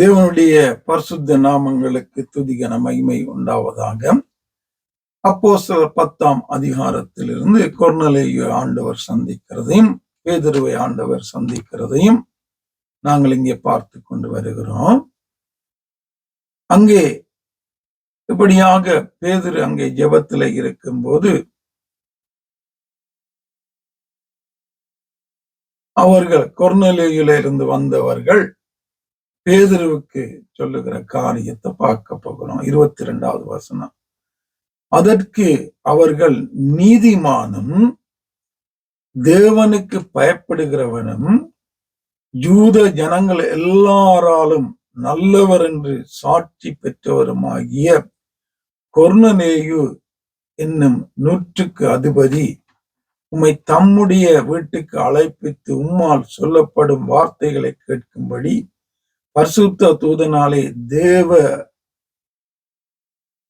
தேவனுடைய பரிசுத்த நாமங்களுக்கு துதிகன மகிமை உண்டாவதாக. அப்போ பத்தாம் அதிகாரத்திலிருந்து கொர்னலேயு ஆண்டவர் சந்திக்கிறதையும் பேதருவை ஆண்டவர் சந்திக்கிறதையும் நாங்கள் இங்கே பார்த்து கொண்டு வருகிறோம். அங்கே இப்படியாக பேதரு அங்கே ஜெபத்தில் இருக்கும்போது அவர்கள் கொர்னலேயில இருந்து வந்தவர்கள் பேதருவுக்கு சொல்லுகிற காரியத்தை பார்க்க போகிறோம். இருபத்தி ரெண்டாவது வசனம். அதற்கு அவர்கள் நீதிமானும் தேவனுக்கு பயப்படுகிறவனும் யூத ஜனங்கள் எல்லாராலும் நல்லவர் என்று சாட்சி பெற்றவருமாகிய கொர்ணனேயு என்னும் நூற்றுக்கு அதிபதி உம்மை தம்முடைய வீட்டுக்கு அழைப்பித்து உம்மால் சொல்லப்படும் வார்த்தைகளை கேட்கும்படி பரிசுத்த தூதனாலே தேவ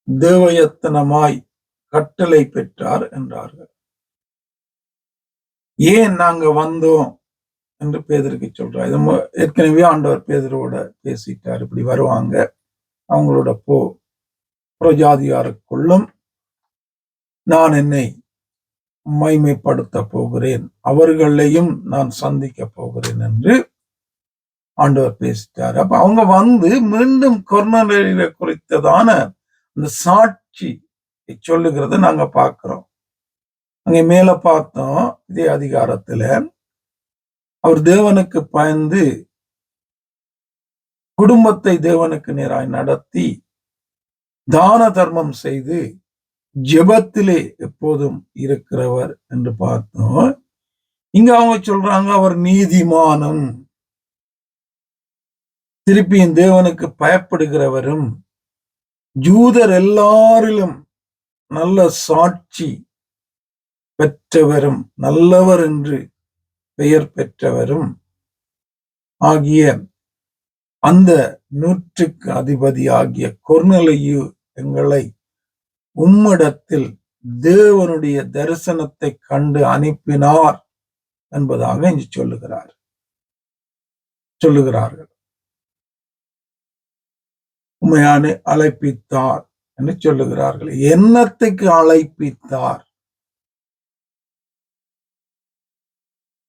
தேவயத்தனமாய் கட்டளை பெற்றார் என்றார்கள். ஏன் நாங்க வந்தோம் என்று பேதருக்கு சொல்றார். இது ஏற்கனவே ஆண்டவர் பேதரோட பேசிட்டார். இப்படி வருவாங்க. அவங்களோட போ புரஜாதியாருக்குள்ளும் நான் என்னை மைமைப்படுத்த போகிறேன். அவர்களையும் நான் சந்திக்க போகிறேன் என்று ஆண்டவர் பேசிட்டார். அப்ப அவங்க வந்து மீண்டும் கொரோனா குறித்ததான அந்த சாட்சி சொல்லுகிறத நாங்க பார்க்கிறோம். அங்க மேல பார்த்தோம் இதே அதிகாரத்துல அவர் தேவனுக்கு பயந்து குடும்பத்தை தேவனுக்கு நேராய் நடத்தி தான தர்மம் செய்து ஜெபத்திலே எப்போதும் இருக்கிறவர் என்று பார்த்தோம். இங்க அவங்க சொல்றாங்க அவர் நீதிமானம் திருப்பியும் தேவனுக்கு பயப்படுகிறவரும் ஜூதர் எல்லாரிலும் நல்ல சாட்சி பெற்றவரும் நல்லவர் என்று பெயர் பெற்றவரும் ஆகிய அந்த நூற்றுக்கு அதிபதி ஆகிய கொர்நலையு எங்களை உம்மிடத்தில் தேவனுடைய தரிசனத்தை கண்டு அனுப்பினார் என்பதாக இங்கு சொல்லுகிறார் சொல்லுகிறார்கள். உண்மையான அழைப்பித்தார் என்று சொல்லுகிறார்கள். என்னத்துக்கு அழைப்பித்தார்?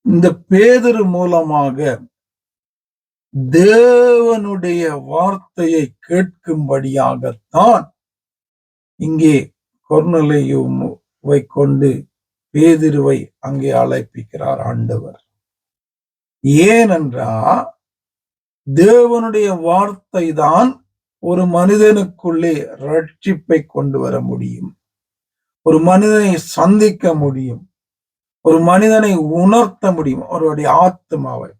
இந்த பேதரு மூலமாக தேவனுடைய வார்த்தையை கேட்கும்படியாகத்தான் இங்கே கொர்நலையுவை கொண்டு பேதிருவை அங்கே அழைப்பிக்கிறார் ஆண்டவர். ஏனென்றா தேவனுடைய வார்த்தை தான் ஒரு மனிதனுக்குள்ளே ரட்சிப்பை கொண்டு வர முடியும். ஒரு மனிதனை சந்திக்க முடியும். ஒரு மனிதனை உணர்த்த முடியும். அவருடைய ஆத்மாவை.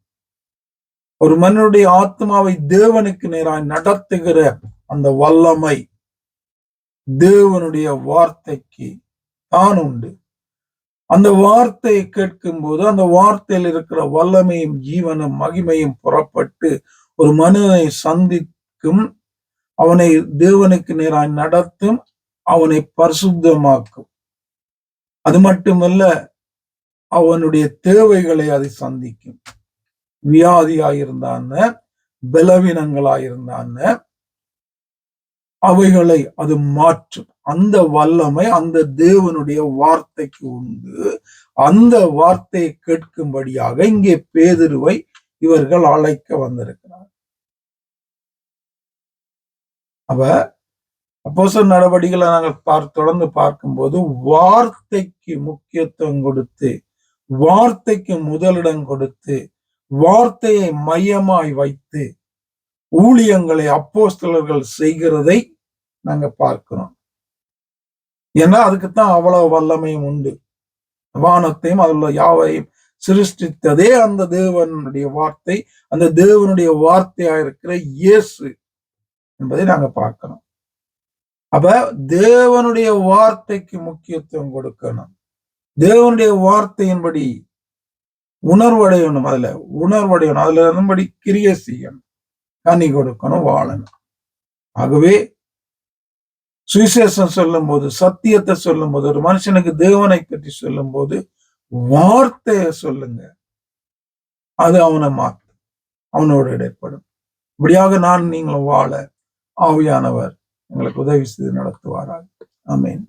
ஒரு மனிதனுடைய ஆத்மாவை தேவனுக்கு நேராக நடத்துகிற அந்த வல்லமை தேவனுடைய வார்த்தைக்கு தான் உண்டு. அந்த வார்த்தையை கேட்கும் போது அந்த வார்த்தையில் இருக்கிற வல்லமையும் ஜீவனும் மகிமையும் புறப்பட்டு ஒரு மனிதனை சந்திக்கும் அவனை தேவனுக்கு நேராய் நடத்தும் அவனை பரிசுத்தமாக்கும். அது மட்டுமல்ல அவனுடைய தேவைகளை அதை சந்திக்கும். வியாதியாயிருந்தான பலவீனங்களாயிருந்தான அவைகளை அது மாற்றும். அந்த வல்லமை அந்த தேவனுடைய வார்த்தைக்கு உண்டு. அந்த வார்த்தையை கேட்கும்படியாக இங்கே பேதிருவை இவர்கள் அழைக்க வந்திருக்கிறார் அப்ப அப்போச நடவடிக்கைகளை நாங்கள் பார் தொடர்ந்து பார்க்கும்போது வார்த்தைக்கு முக்கியத்துவம் கொடுத்து வார்த்தைக்கு முதலிடம் கொடுத்து வார்த்தையை மையமாய் வைத்து ஊழியங்களை அப்போஸ்தலர்கள் செய்கிறதை நாங்க பார்க்கிறோம். ஏன்னா அதுக்குத்தான் அவ்வளவு வல்லமையும் உண்டு. வானத்தையும் அதுல யாவையும் சிருஷ்டித்ததே அந்த தேவனுடைய வார்த்தை அந்த தேவனுடைய வார்த்தையா இருக்கிற இயேசு என்பதை நாங்க பார்க்கணும். அப்ப தேவனுடைய வார்த்தைக்கு முக்கியத்துவம் கொடுக்கணும். தேவனுடைய வார்த்தையின்படி உணர்வடையணும் அதுல. உணர்வடையணும் அதுல இருந்தபடி கிரிய செய்யணும். கனி கொடுக்கணும் வாழணும். ஆகவே சுவிசேஷம் சொல்லும் போது சத்தியத்தை சொல்லும் போது ஒரு மனுஷனுக்கு தேவனை பற்றி சொல்லும் போது வார்த்தைய சொல்லுங்க. அது அவனை மாற்றும். அவனோட இடைப்படும். இப்படியாக நான் நீங்களும் வாழ ஆவியானவர் எங்களுக்கு உதவி செய்து நடத்துவாராக. அமேன்